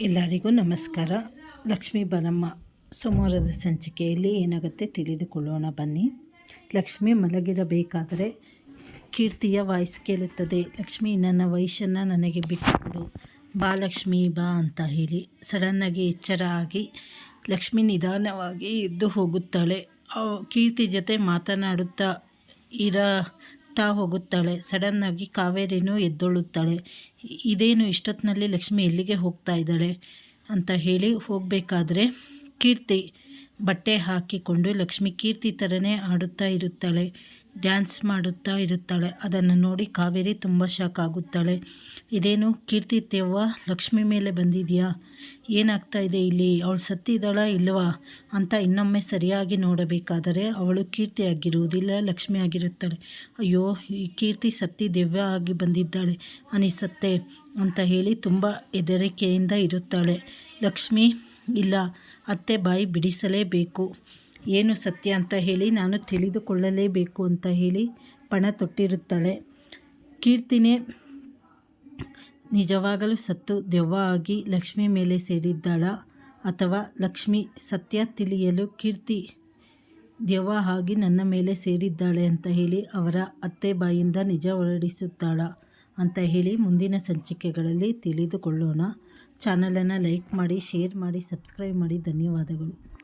ಎಲ್ಲರಿಗೂ ನಮಸ್ಕಾರ. ಲಕ್ಷ್ಮೀ ಬರಮ್ಮ ಸೋಮವಾರದ ಸಂಚಿಕೆಯಲ್ಲಿ ಏನಾಗುತ್ತೆ ತಿಳಿದುಕೊಳ್ಳೋಣ ಬನ್ನಿ. ಲಕ್ಷ್ಮಿ ಮಲಗಿರಬೇಕಾದರೆ ಕೀರ್ತಿಯ ವಾಯ್ಸ್ ಕೇಳುತ್ತದೆ. ಲಕ್ಷ್ಮಿ, ನನ್ನ ವಯಸ್ಸನ್ನು ನನಗೆ ಬಿಟ್ಟುಕೊಡು. ಬಾ ಲಕ್ಷ್ಮಿ, ಬಾ ಅಂತ ಹೇಳಿ. ಸಡನ್ನಾಗಿ ಎಚ್ಚರ ಆಗಿ ಲಕ್ಷ್ಮಿ ನಿಧಾನವಾಗಿ ಎದ್ದು ಹೋಗುತ್ತಾಳೆ. ಕೀರ್ತಿ ಜೊತೆ ಮಾತನಾಡುತ್ತಾ ಇರತಾ ಹೋಗುತ್ತಾಳೆ. ಸಡನ್ನಾಗಿ ಕಾವೇರಿನೂ ಎದ್ದೊಳ್ಳುತ್ತಾಳೆ ಇದೇನು ಇಷ್ಟೊತ್ತಿನಲ್ಲಿ ಲಕ್ಷ್ಮಿ ಎಲ್ಲಿಗೆ ಹೋಗ್ತಾ ಇದ್ದಾಳೆ ಅಂತ ಹೇಳಿ ಹೋಗಬೇಕಾದ್ರೆ ಕೀರ್ತಿ ಬಟ್ಟೆ ಹಾಕಿಕೊಂಡು ಲಕ್ಷ್ಮಿ ಕೀರ್ತಿ ಥರನೇ ಆಡುತ್ತಾ ಇರುತ್ತಾಳೆ. ಡ್ಯಾನ್ಸ್ ಮಾಡುತ್ತಾ ಇರುತ್ತಾಳೆ. ಅದನ್ನು ನೋಡಿ ಕಾವೇರಿ ತುಂಬ ಶಾಕ್ ಆಗುತ್ತಾಳೆ. ಇದೇನು ಕೀರ್ತಿ ತೆವ್ವ ಲಕ್ಷ್ಮಿ ಮೇಲೆ ಬಂದಿದೆಯಾ? ಏನಾಗ್ತಾ ಇದೆ ಇಲ್ಲಿ? ಅವಳು ಸತ್ತಿದ್ದಾಳ ಇಲ್ಲವಾ ಅಂತ ಇನ್ನೊಮ್ಮೆ ಸರಿಯಾಗಿ ನೋಡಬೇಕಾದರೆ ಅವಳು ಕೀರ್ತಿ ಆಗಿರುವುದಿಲ್ಲ, ಲಕ್ಷ್ಮಿ ಆಗಿರುತ್ತಾಳೆ. ಅಯ್ಯೋ, ಈ ಕೀರ್ತಿ ಸತ್ತಿ ದಿವ್ಯ ಆಗಿ ಬಂದಿದ್ದಾಳೆ. ಅನಿಸತ್ತೆ ಅಂತ ಹೇಳಿ ತುಂಬ ಹೆದರಿಕೆಯಿಂದ ಇರುತ್ತಾಳೆ. ಲಕ್ಷ್ಮಿ ಇಲ್ಲ, ಅತ್ತೆ ಬಾಯಿ ಬಿಡಿಸಲೇಬೇಕು. ಏನು ಸತ್ಯ ಅಂತ ಹೇಳಿ ನಾನು ತಿಳಿದುಕೊಳ್ಳಲೇಬೇಕು ಅಂತ ಹೇಳಿ ಪಣ ತೊಟ್ಟಿರುತ್ತಾಳೆ. ಕೀರ್ತಿನೇ ನಿಜವಾಗಲೂ ಸತ್ತು, ದೆವ್ವ ಆಗಿ ಲಕ್ಷ್ಮಿ ಮೇಲೆ ಸೇರಿದ್ದಾಳ ಅಥವಾ ಲಕ್ಷ್ಮಿ ಸತ್ಯ ತಿಳಿಯಲು ಕೀರ್ತಿ ದೆವ್ವ ಆಗಿ ನನ್ನ ಮೇಲೆ ಸೇರಿದ್ದಾಳೆ ಅಂತ ಹೇಳಿ ಅವರ ಅತ್ತೆ ಬಾಯಿಂದ ನಿಜ ಹೊರಡಿಸುತ್ತಾಳ? ಅಂತ ಹೇಳಿ ಮುಂದಿನ ಸಂಚಿಕೆಗಳಲ್ಲಿ ತಿಳಿದುಕೊಳ್ಳೋಣ. ಚಾನಲನ್ನು ಲೈಕ್ ಮಾಡಿ ಶೇರ್ ಮಾಡಿ ಸಬ್ಸ್ಕ್ರೈಬ್ ಮಾಡಿ. ಧನ್ಯವಾದಗಳು.